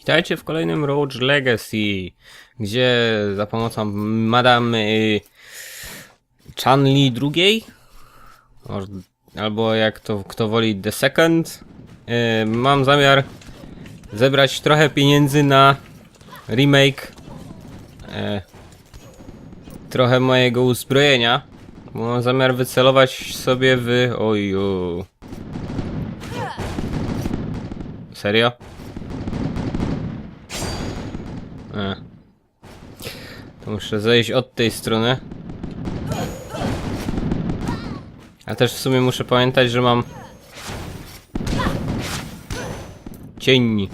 Witajcie w kolejnym Roach Legacy, gdzie za pomocą Madame y, Chanli II, albo jak to kto woli The Second, y, mam zamiar zebrać trochę pieniędzy na remake e, trochę mojego uzbrojenia, bo mam zamiar wycelować sobie w... Oju... Serio? To muszę zejść od tej strony. A też w sumie muszę pamiętać, że mam cień.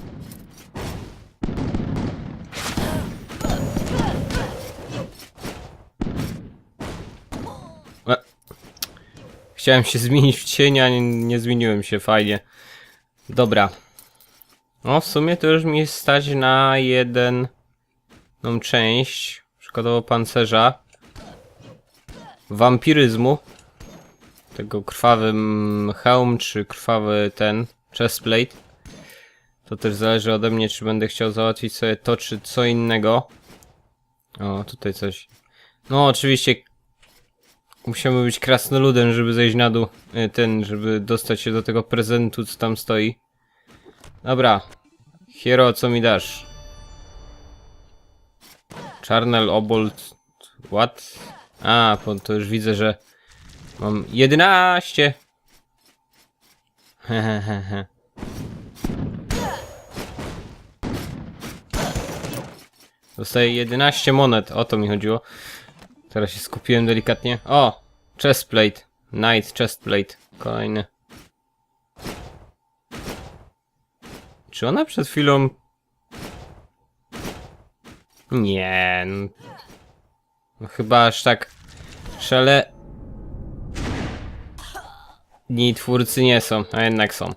E. Chciałem się zmienić w cienia, nie, nie zmieniłem się, fajnie. Dobra. No, w sumie to już mi stać na jeden część, przykładowo pancerza, wampiryzmu, tego krwawy mm, hełm, czy krwawy ten chestplate. To też zależy ode mnie, czy będę chciał załatwić sobie to, czy co innego. O, tutaj coś. No, oczywiście musimy być krasnoludem, żeby zejść na dół, y, ten, żeby dostać się do tego prezentu, co tam stoi. Dobra. Hero, co mi dasz? Charnel Obold. What? A, to już widzę, że mam 11. Hehehe. Dostaję 11 monet, o to mi chodziło. Teraz się skupiłem delikatnie. O! Chestplate. Knight chestplate. Kolejny. Czy ona przed chwilą... Nie... no- No chyba aż tak... Szale... Ni twórcy nie są, a jednak są.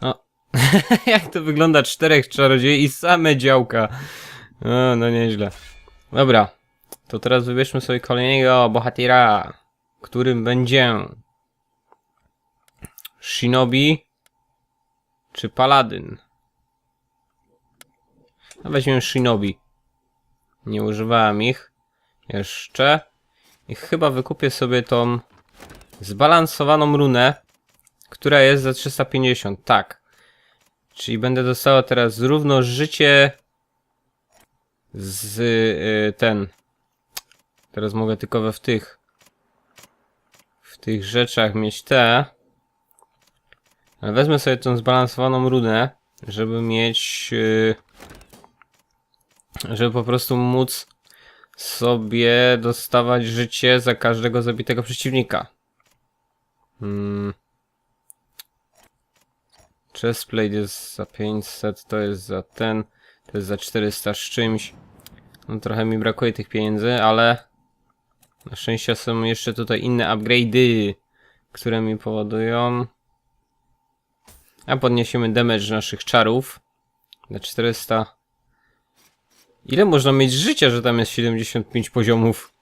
No... Jak to wygląda? Czterech czarodziei i same działka. O, no nieźle. Dobra. To teraz wybierzmy sobie kolejnego bohatera, którym będzie... Shinobi czy Paladyn? A weźmiemy Shinobi. Nie używałem ich jeszcze. I chyba wykupię sobie tą zbalansowaną runę, która jest za 350. Tak. Czyli będę dostała teraz równo życie z y, ten. Teraz mogę tylko we w tych w tych rzeczach mieć te. Ale wezmę sobie tą zbalansowaną runę, żeby mieć y, żeby po prostu móc sobie dostawać życie za każdego zabitego przeciwnika. Hmm. Chestplate jest za 500, to jest za ten, to jest za 400 z czymś. No trochę mi brakuje tych pieniędzy, ale na szczęście są jeszcze tutaj inne upgrade'y, które mi powodują. A podniesiemy damage naszych czarów na 400. Ile można mieć życia, że tam jest 75 poziomów?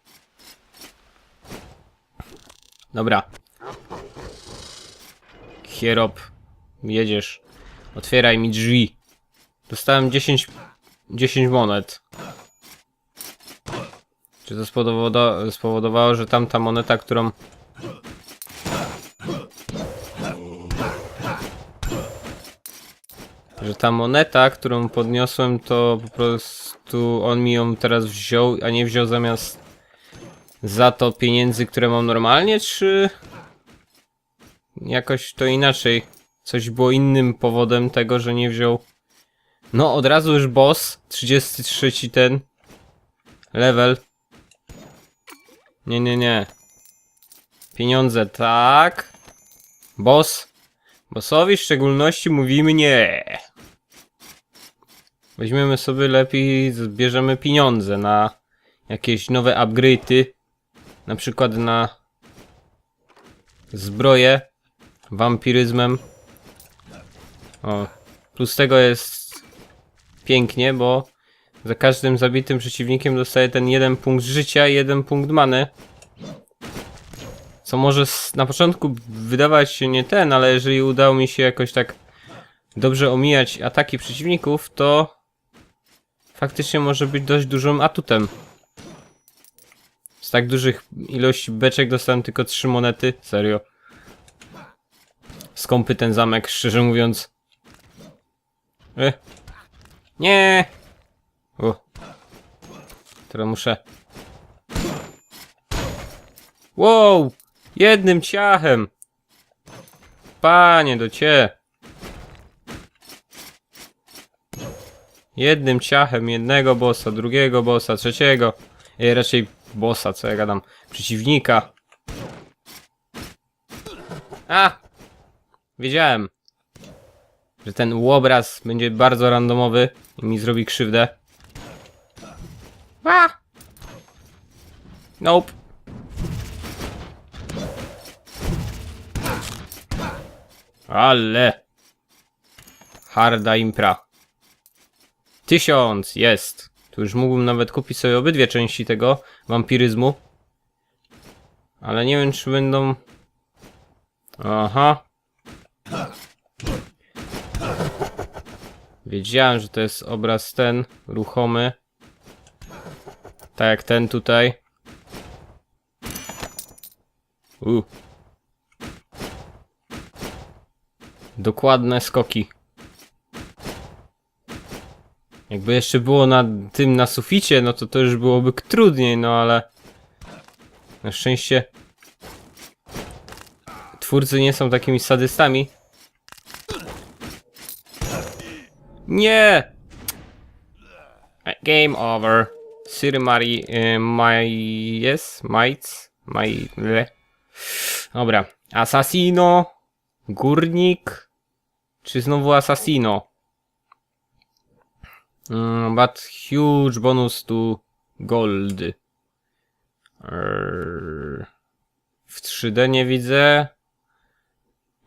Dobra. Hierop, jedziesz. Otwieraj mi drzwi. Dostałem 10, 10 monet. Czy to spowodowało, spowodowało, że tamta moneta, którą... Że ta moneta, którą podniosłem, to po prostu on mi ją teraz wziął, a nie wziął zamiast za to pieniędzy, które mam normalnie, czy jakoś to inaczej? Coś było innym powodem tego, że nie wziął. No, od razu już boss, 33 ten level. Nie, nie, nie. Pieniądze, tak. Boss. Bossowi w szczególności mówimy nie. Weźmiemy sobie lepiej, zbierzemy pieniądze na jakieś nowe upgrade'y. Na przykład na zbroję wampiryzmem. O, plus tego jest pięknie, bo za każdym zabitym przeciwnikiem dostaje ten jeden punkt życia i jeden punkt many. Co może na początku wydawać się nie ten, ale jeżeli udało mi się jakoś tak dobrze omijać ataki przeciwników, to faktycznie może być dość dużym atutem. Z tak dużych ilości beczek dostałem tylko trzy monety. Serio. Skąpy ten zamek, szczerze mówiąc. E. Nie! O. Teraz muszę... Wow! Jednym ciachem! Panie, do cie! Jednym ciachem, jednego bossa, drugiego bossa, trzeciego. E, raczej bossa, co ja gadam. Przeciwnika. A! Wiedziałem, że ten łobraz będzie bardzo randomowy i mi zrobi krzywdę. A! Nope. Ale. Harda impra. Tysiąc, jest. Tu już mógłbym nawet kupić sobie obydwie części tego wampiryzmu. Ale nie wiem, czy będą... Aha. Wiedziałem, że to jest obraz ten, ruchomy. Tak jak ten tutaj. U. Dokładne skoki. Jakby jeszcze było na tym, na suficie, no to to już byłoby trudniej, no ale... Na szczęście... Twórcy nie są takimi sadystami. Nie! Game over. Siri Mari... Y, my... Yes? Mites? My... Le. Dobra. Assassino. Górnik. Czy znowu Assassino? Mm, but huge bonus to gold. Err, w 3D nie widzę.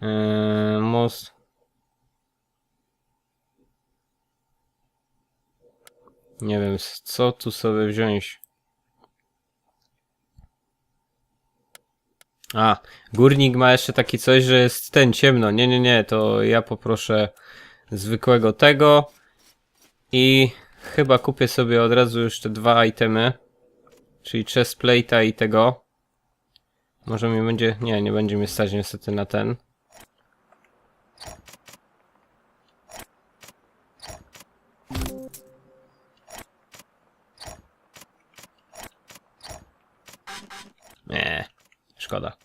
Eee, most. Nie wiem, co tu sobie wziąć. A, górnik ma jeszcze takie coś, że jest ten ciemno. Nie, nie, nie, to ja poproszę zwykłego tego. I chyba kupię sobie od razu już te dwa itemy. Czyli chestplate'a i tego. Może mi będzie... Nie, nie będzie mnie stać niestety na ten. Nie, szkoda.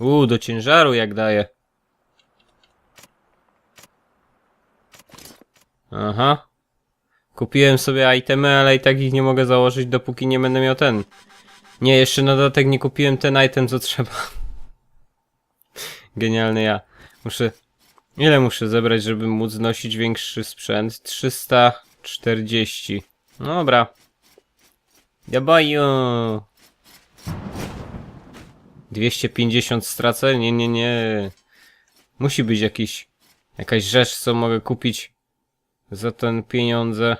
Uuu, do ciężaru jak daje. Aha. Kupiłem sobie itemy, ale i tak ich nie mogę założyć, dopóki nie będę miał ten. Nie, jeszcze na dodatek nie kupiłem ten item, co trzeba. Genialny ja. Muszę... Ile muszę zebrać, żeby móc nosić większy sprzęt? 340. No dobra. Jabaju. 250 stracę? Nie, nie, nie. Musi być jakiś... Jakaś rzecz, co mogę kupić za ten pieniądze.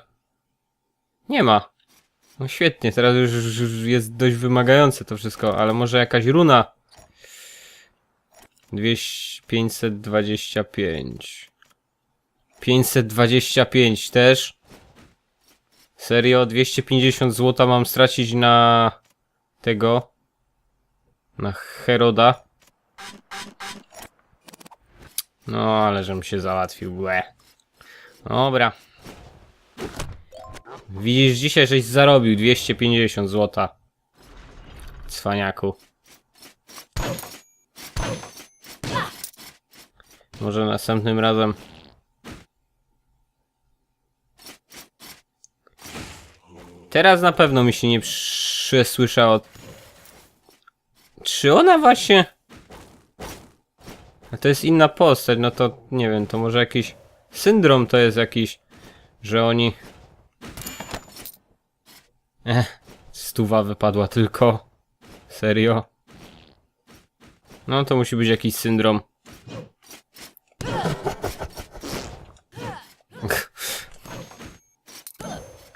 Nie ma. No świetnie, teraz już, już jest dość wymagające to wszystko, ale może jakaś runa. 200, 525. 525 też. Serio, 250 zł mam stracić na tego. Na Heroda. No, ale żem się załatwił, łe. Dobra. Widzisz, dzisiaj żeś zarobił 250 zł. Cwaniaku. Może następnym razem. Teraz na pewno mi się nie przesłyszało. Czy ona właśnie... A to jest inna postać, no to nie wiem, to może jakiś syndrom to jest jakiś, że oni... Ech, stuwa wypadła tylko. Serio? No to musi być jakiś syndrom.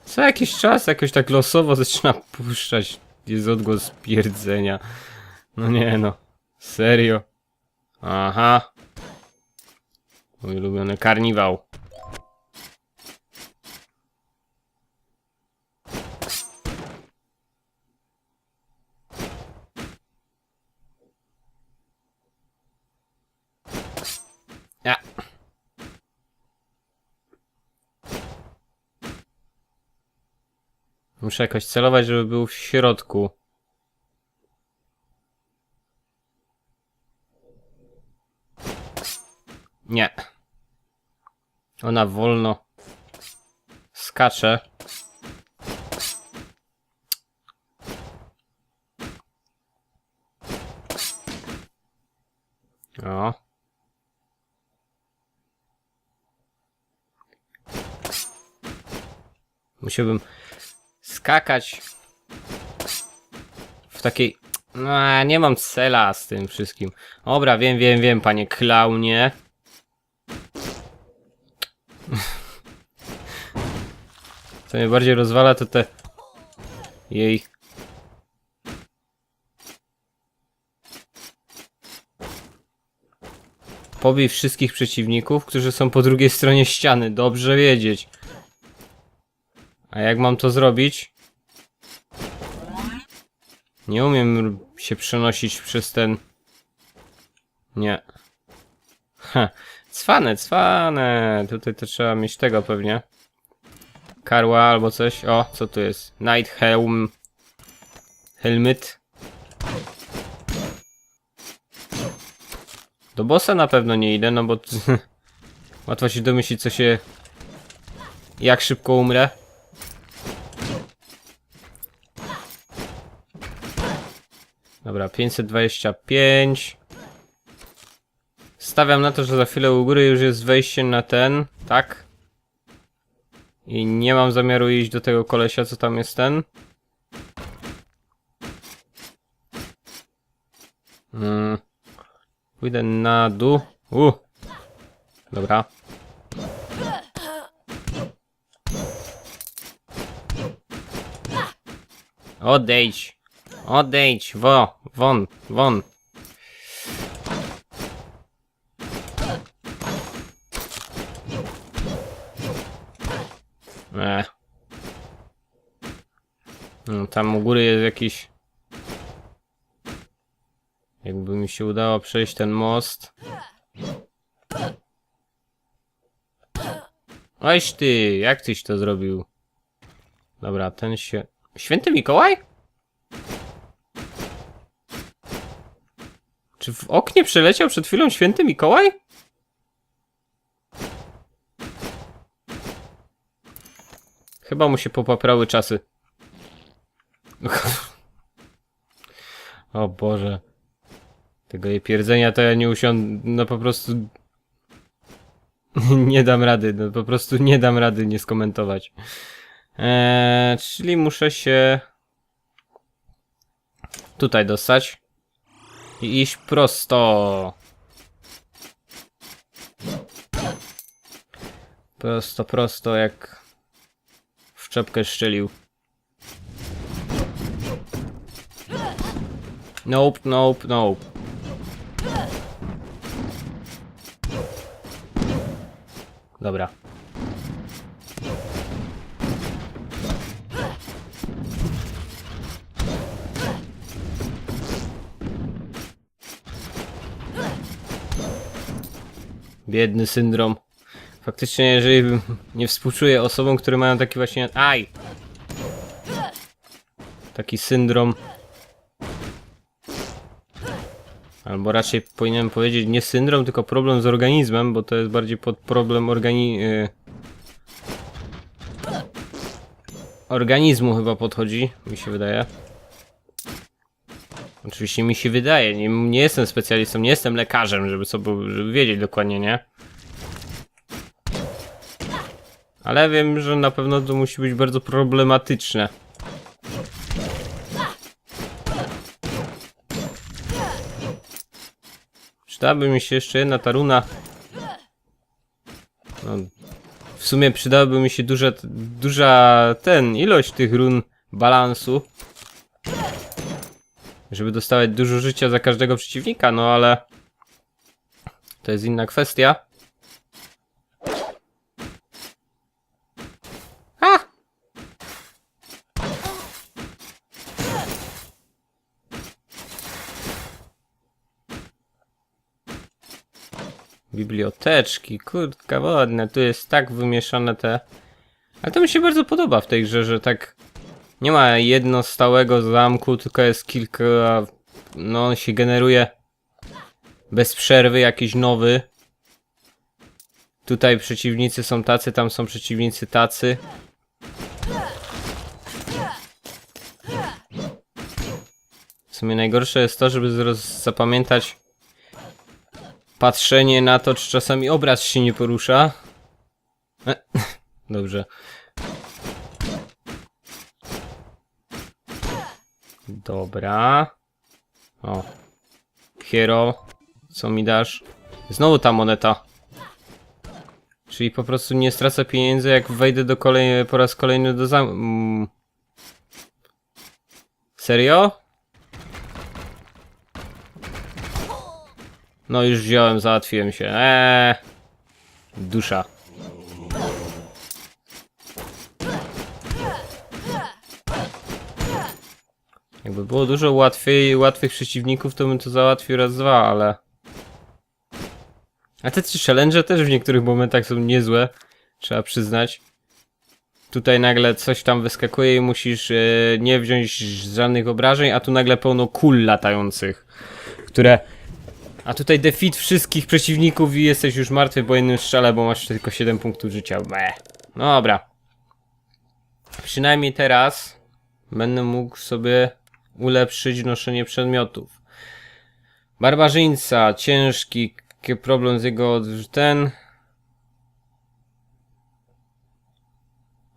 Co jakiś czas jakoś tak losowo zaczyna puszczać. Jest odgłos pierdzenia. No nie no. Serio. Aha. Mój ulubiony karniwał. Ja. Muszę jakoś celować, żeby był w środku. Nie. Ona wolno skacze. O. Musiałbym skakać w takiej... No, nie mam cela z tym wszystkim. Dobra, wiem, wiem, wiem, panie klaunie. Co mnie bardziej rozwala, to te... Jej... Pobij wszystkich przeciwników, którzy są po drugiej stronie ściany. Dobrze wiedzieć. A jak mam to zrobić? Nie umiem się przenosić przez ten... Nie. Ha, cwane, cwane. Tutaj to trzeba mieć tego pewnie. Karła albo coś. O, co tu jest? Night Helm. Helmet. Do bossa na pewno nie idę, no bo łatwo się domyślić co się... Jak szybko umrę. Dobra, 525. Stawiam na to, że za chwilę u góry już jest wejście na ten, tak? I nie mam zamiaru iść do tego kolesia, co tam jest ten. Mm. Pójdę na dół. U. Dobra. Odejdź. Odejdź. Wo. Won. Won. E. No, tam u góry jest jakiś... Jakby mi się udało przejść ten most. Oś ty, jak tyś to zrobił? Dobra, ten się... Święty Mikołaj? Czy w oknie przeleciał przed chwilą święty Mikołaj? Chyba mu się popaprały czasy. O Boże. Tego jej pierdzenia to ja nie usiądę, no po prostu... nie dam rady, no po prostu nie dam rady nie skomentować. Eee, czyli muszę się... Tutaj dostać. I iść prosto. Prosto, prosto, jak w czepkę szczelił. Nope, nope, nope. Dobra. Biedny syndrom. Faktycznie, jeżeli nie współczuję osobom, które mają taki właśnie. Aj! Taki syndrom. Albo raczej powinienem powiedzieć nie syndrom, tylko problem z organizmem, bo to jest bardziej pod problem organi... y, Organizmu chyba podchodzi, mi się wydaje. Oczywiście mi się wydaje, nie, nie jestem specjalistą, nie jestem lekarzem, żeby sobie żeby wiedzieć dokładnie, nie? Ale wiem, że na pewno to musi być bardzo problematyczne. Przydałaby mi się jeszcze jedna ta runa. No, w sumie przydałaby mi się duża, duża ten, ilość tych run balansu. Żeby dostawać dużo życia za każdego przeciwnika, no ale... To jest inna kwestia. Biblioteczki, kurtka wodne, tu jest tak wymieszane te... Ale to mi się bardzo podoba w tej grze, że tak Nie ma jedno stałego zamku, tylko jest kilka. No, on się generuje bez przerwy, jakiś nowy. Tutaj przeciwnicy są tacy, tam są przeciwnicy tacy. W sumie najgorsze jest to, żeby zapamiętać patrzenie na to, czy czasami obraz się nie porusza. E, Dobrze. Dobra. O. Hero. Co mi dasz? Znowu ta moneta. Czyli po prostu nie stracę pieniędzy, jak wejdę do kolej po raz kolejny do zam... Mm. Serio? No już wziąłem, załatwiłem się. Eee. Dusza. Jakby było dużo łatwiej, łatwych przeciwników, to bym to załatwił raz, dwa, ale... A te trzy challenge też w niektórych momentach są niezłe, trzeba przyznać. Tutaj nagle coś tam wyskakuje i musisz e, nie wziąć żadnych obrażeń, a tu nagle pełno kul latających, które... A tutaj defeat wszystkich przeciwników i jesteś już martwy po jednym strzale, bo masz tylko 7 punktów życia. Bleh. No dobra. Przynajmniej teraz będę mógł sobie ulepszyć noszenie przedmiotów. Barbarzyńca, ciężki problem z jego ten.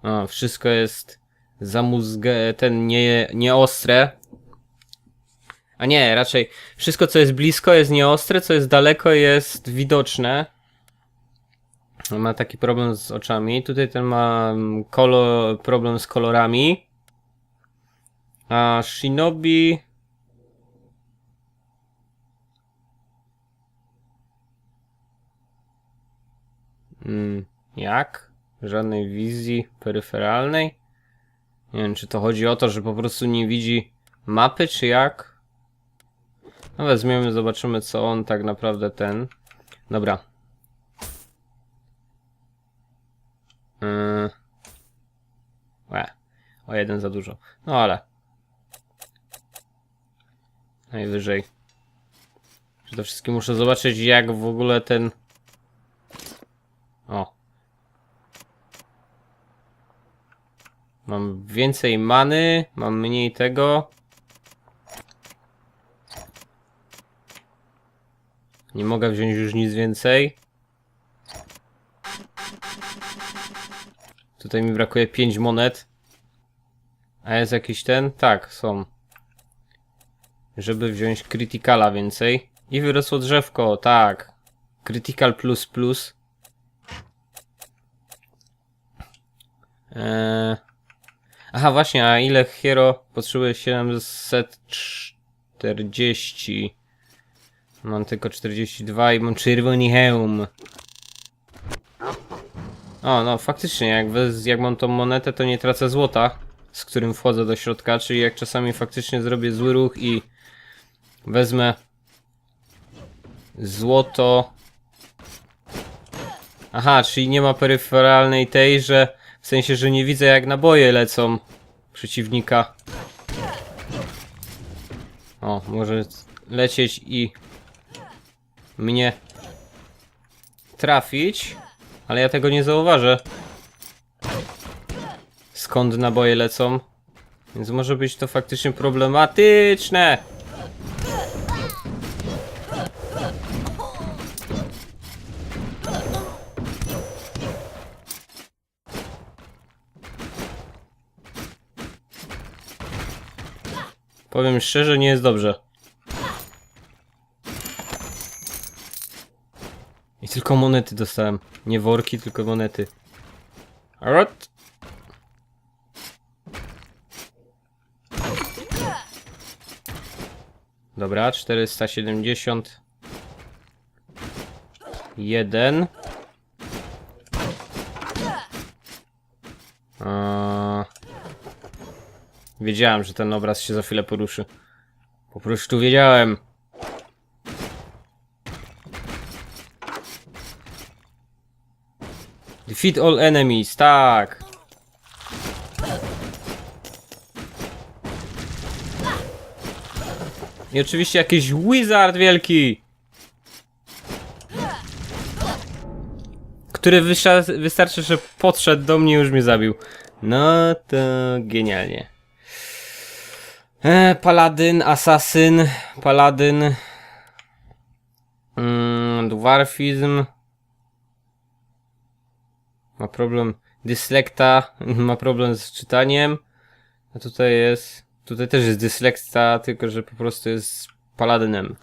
O, wszystko jest zamuzgę, ten nie, nieostre. A nie, raczej wszystko co jest blisko jest nieostre, co jest daleko jest widoczne. Ma taki problem z oczami. Tutaj ten ma mm, kolor, problem z kolorami. A Shinobi. Mm, jak? Żadnej wizji peryferalnej? Nie wiem, czy to chodzi o to, że po prostu nie widzi mapy, czy jak? No weźmiemy, zobaczymy, co on tak naprawdę ten. Dobra. Yy. O jeden za dużo. No ale. Najwyżej. Przede wszystkim muszę zobaczyć jak w ogóle ten... O. Mam więcej many, mam mniej tego. Nie mogę wziąć już nic więcej. Tutaj mi brakuje 5 monet. A jest jakiś ten? Tak, są. Żeby wziąć Criticala więcej. I wyrosło drzewko, tak. Critical plus plus. Eee... Aha, właśnie, a ile Hero potrzebuje 740? Mam tylko 42 i mam czerwony hełm. O, no faktycznie, jak, wez, jak mam tą monetę, to nie tracę złota, z którym wchodzę do środka, czyli jak czasami faktycznie zrobię zły ruch i wezmę złoto. Aha, czyli nie ma peryferalnej tej, że w sensie, że nie widzę jak naboje lecą przeciwnika. O, może lecieć i mnie trafić, ale ja tego nie zauważę. Skąd naboje lecą? Więc może być to faktycznie problematyczne. Powiem szczerze, nie jest dobrze. Tylko monety dostałem. Nie worki, tylko monety. Alright. Dobra, 470. Jeden. Wiedziałem, że ten obraz się za chwilę poruszy. Po prostu wiedziałem. Feed all enemies, tak. I oczywiście jakiś wizard wielki. Który wystarczy, że podszedł do mnie i już mnie zabił. No to genialnie. E, paladyn, asasyn, paladyn. Mm, dwarfizm. Ma problem. Dyslekta, ma problem z czytaniem. A tutaj jest. Tutaj też jest dyslekta, tylko że po prostu jest paladynem.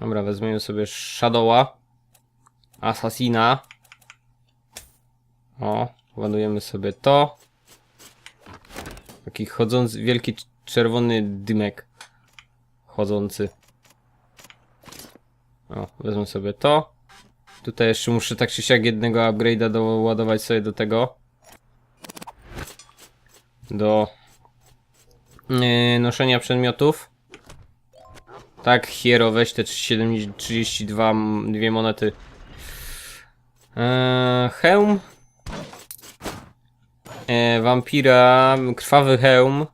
Dobra, weźmiemy sobie Shadowa. Asasina. O, ładujemy sobie to. Taki chodzący, wielki cz- czerwony dymek. Chodzący. O, wezmę sobie to. Tutaj jeszcze muszę tak czy siak jednego upgrade'a doładować sobie do tego. Do yy, noszenia przedmiotów. Tak, Hiero, weź te 70 32 m- dwie monety. Eee, hełm. Eee, wampira, krwawy hełm.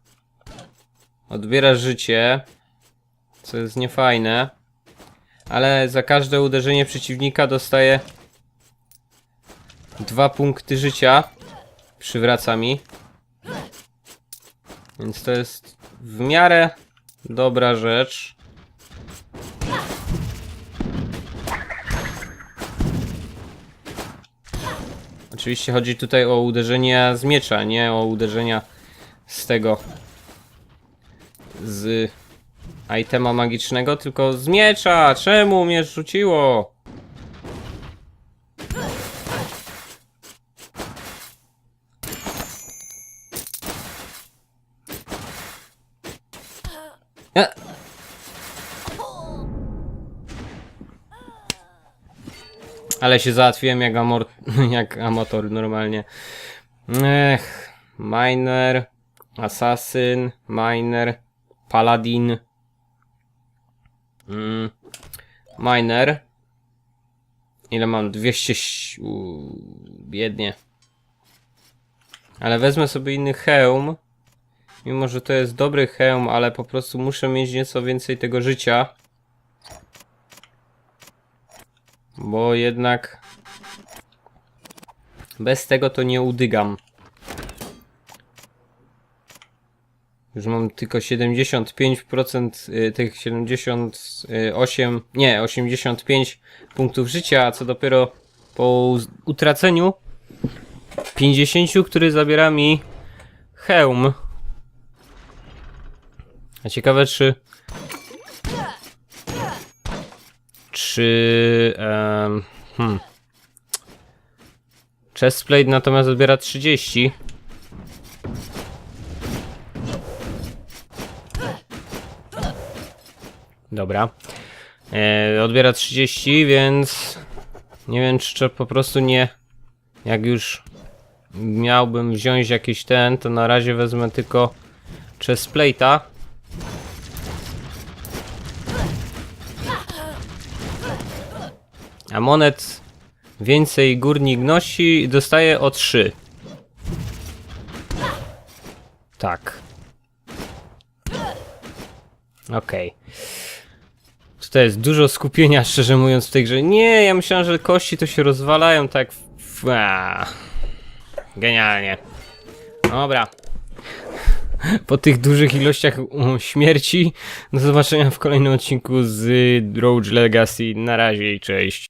Odbiera życie. Co jest niefajne. Ale za każde uderzenie przeciwnika dostaje dwa punkty życia. Przywraca mi. Więc to jest w miarę dobra rzecz. Oczywiście chodzi tutaj o uderzenia z miecza, nie o uderzenia z tego. Z itema magicznego, tylko z miecza. Czemu mnie rzuciło? Ale się załatwiłem jak, amor jak amator normalnie. Ech, miner, assassin, miner, paladin. Mm, miner. Ile mam? 200. ś- u, Biednie. Ale wezmę sobie inny hełm. Mimo, że to jest dobry hełm, ale po prostu muszę mieć nieco więcej tego życia. Bo jednak bez tego to nie udygam. Już mam tylko 75% y, tych 78, nie, 85 punktów życia, a co dopiero po utraceniu 50, który zabiera mi hełm. A ciekawe czy czy em, hmm. Chestplate natomiast odbiera 30. Dobra. E, odbiera 30, więc nie wiem czy po prostu nie jak już miałbym wziąć jakiś ten, to na razie wezmę tylko chestplate'a. A monet więcej górnik nosi i dostaje o 3. Tak. Okej. Tutaj jest dużo skupienia, szczerze mówiąc, w tej grze. Nie, ja myślałem, że kości to się rozwalają tak. w-. Genialnie. Dobra. Po tych dużych ilościach u, śmierci, do zobaczenia w kolejnym odcinku z Rogue Legacy. Na razie i cześć.